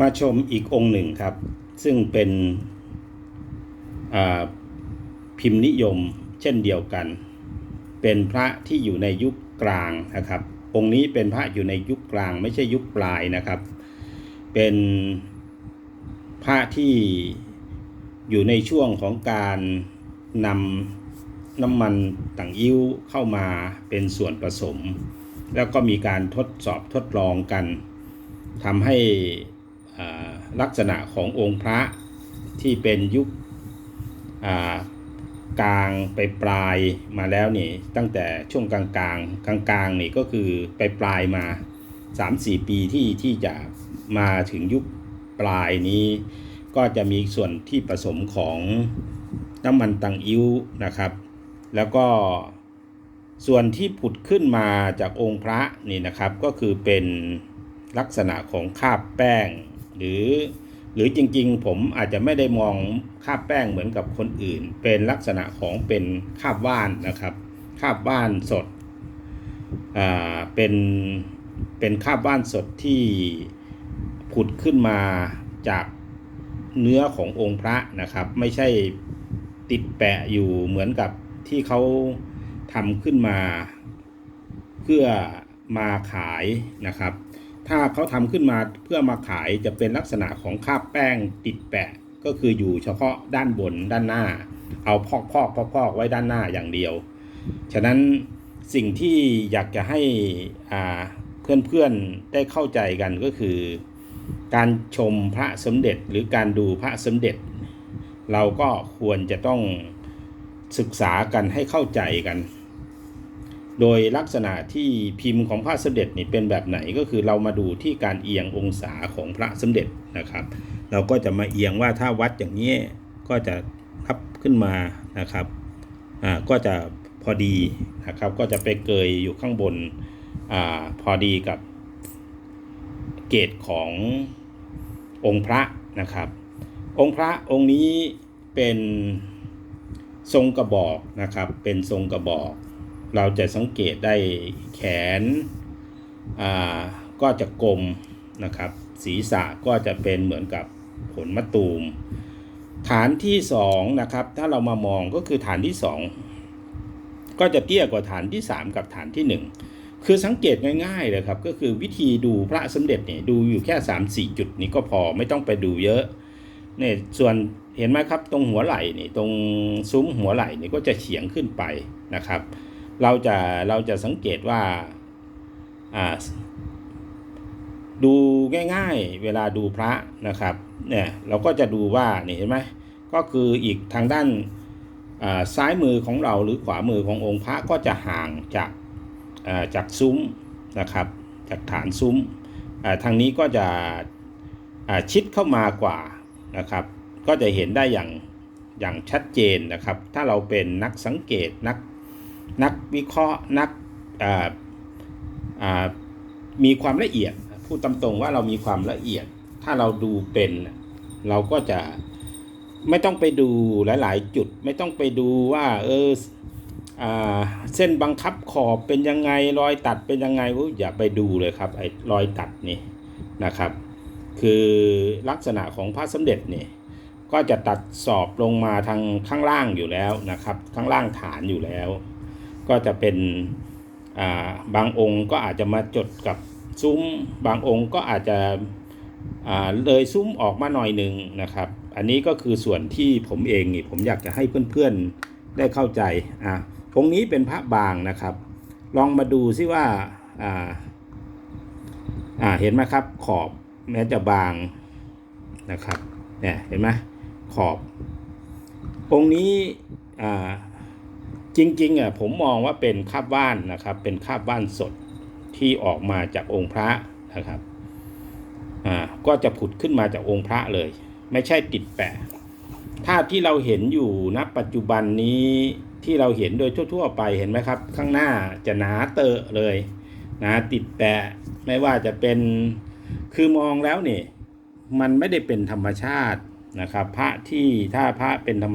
มาชมอีกองค์หนึ่งครับ ซึ่งเป็นพิมพ์นิยมเช่นเดียวกัน เป็นพระที่อยู่ในยุคกลางนะครับ องค์นี้เป็นพระอยู่ในยุคกลางไม่ใช่ยุคปลายนะครับ เป็นพระที่อยู่ในช่วงของการนำน้ำมันต่างยิ้วเข้ามาเป็นส่วนผสม แล้วก็มีการทดสอบทดลองกันทำให้ ลักษณะขององค์พระที่เป็นยุคกลางไปปลายมาแล้วนี่ตั้งแต่ช่วงกลางกลางกลางกลางนี่ก็คือไปปลายมา 3-4 ปีที่ที่จะมาถึงยุคปลายนี้ ก็จะมีส่วนที่ผสมของน้ำมันตังอิ้วนะครับ แล้วก็ส่วนที่ผุดขึ้นมาจากองค์พระนี่นะครับก็คือเป็นลักษณะของคาบแป้ง หรือหรือจริงๆ ผมอาจจะไม่ได้มองคาบแป้งเหมือนกับคนอื่น เป็นลักษณะของเป็นคาบว่านนะครับคาบว่านสดอ่าเป็นเป็นคาบว่านสดที่ผุดขึ้นมาจากเนื้อขององค์พระนะครับ ไม่ใช่ติดแปะอยู่เหมือนกับที่เขาทำขึ้นมา เพื่อมาขายนะครับ ถ้าเขาทำขึ้นมาเพื่อมาขายจะเป็นลักษณะของคาบแป้งติดแปะ ก็คืออยู่เฉพาะด้านบนด้านหน้า เอาพอกพอกพอกพอกไว้ด้านหน้าอย่างเดียว ฉะนั้นสิ่งที่อยากจะให้อ่าเพื่อนๆได้เข้าใจกันก็คือ การชมพระสมเด็จหรือการดูพระสมเด็จ เราก็ควรจะต้องศึกษากันให้เข้าใจกัน โดยลักษณะที่พิมพ์ของพระสมเด็จนี่เป็นแบบไหนก็คือเรามาดูที่การเอียงองศาของพระสมเด็จนะครับ เราก็จะมาเอียงว่าถ้าวัดอย่างนี้ก็จะพับขึ้นมานะครับอ่าก็จะพอดีนะครับ ก็จะไปเกยอยู่ข้างบนอ่าพอดีกับเกตขององค์พระนะครับ องค์พระองค์นี้เป็นทรงกระบอกนะครับ เป็นทรงกระบอก เราจะสังเกตได้แขนก็จะกลมนะครับ ศีรษะก็จะเป็นเหมือนกับผลมะตูม ฐานที่สองนะครับ ถ้าเรามามองก็คือฐานที่สองก็จะเตี้ยกว่าฐานที่สามกับฐานที่หนึ่งคือสังเกตง่ายๆเลยครับ ก็คือวิธีดูพระสมเด็จเนี่ยดูอยู่แค่สามสี่จุดนี้ก็พอไม่ต้องไปดูเยอะเนี่ยส่วนเห็นไหมครับตรงหัวไหล่นี่ตรงซุ้มหัวไหล่นี่ก็จะเฉียงขึ้นไปนะครับ เราจะเราจะสังเกตว่าดูง่ายๆ เวลาดูพระนะครับเนี่ยเราก็จะดูว่านี่เห็นไหมก็คืออีกทางด้านาซ้ายมือของเราหรือขวามือขององค์พระก็จะห่างจากาจากซุ้มนะครับจากฐานซุ้มาทางนี้ก็จะชิดเข้ามากว่านะครับ ก็จะเห็นได้อย่างอย่างชัดเจนนะครับ ถ้าเราเป็นนักสังเกตนัก นักวิเคราะห์นักมีความละเอียดพูดตามตรงว่าเรามีความละเอียด ถ้าเราดูเป็นเราก็จะไม่ต้องไปดูหลาย ๆ จุดไม่ต้องไปดูว่าเอออเส้นบังคับขอบเป็นยังไงรอยตัดเป็นยังไงอยอย่าไปดูเลยครับไอ้รอยตัดนี่นะครับ คือลักษณะของพระสมเด็จนี่ก็จะตัดสอบลงมาทางข้างล่างอยู่แล้วนะครับ ข้างล่างฐานอยู่แล้ว ก็จะเป็นาบางองค์ก็อาจจะมาจดกับซุ้ม บางองค์ก็อาจจะเลยซุ้มออกมาหน่อยหนึ่งนะครับ อันนี้ก็คือส่วนที่ผมเองนี่ผมอยากจะให้เพื่อนๆได้เข้าใจอะองค์นี้เป็นพระบางนะครับ ลองมาดูซิว่าอ่าอ่าเห็นไหมครับขอบแม้จะบางนะครับเนี่ยเห็นไหมขอบ องค์นี้อ่า จริงๆอะผมมองว่าเป็นคาบว่านนะครับ เป็นคาบว่านสดที่ออกมาจากองค์พระนะครับอ่าก็จะผุดขึ้นมาจากองค์พระเลย ไม่ใช่ติดแปะภาพที่เราเห็นอยู่ณปัจจุบันนี้ที่เราเห็นโดยทั่ว ๆ ไปเห็นไหมครับ ข้างหน้าจะหนาเตอะเลยหนาติดแปะไม่ว่าจะเป็นคือมองแล้วนี่ มันไม่ได้เป็นธรรมชาตินะครับ พระที่ถ้าพระเป็นธรรมชาติ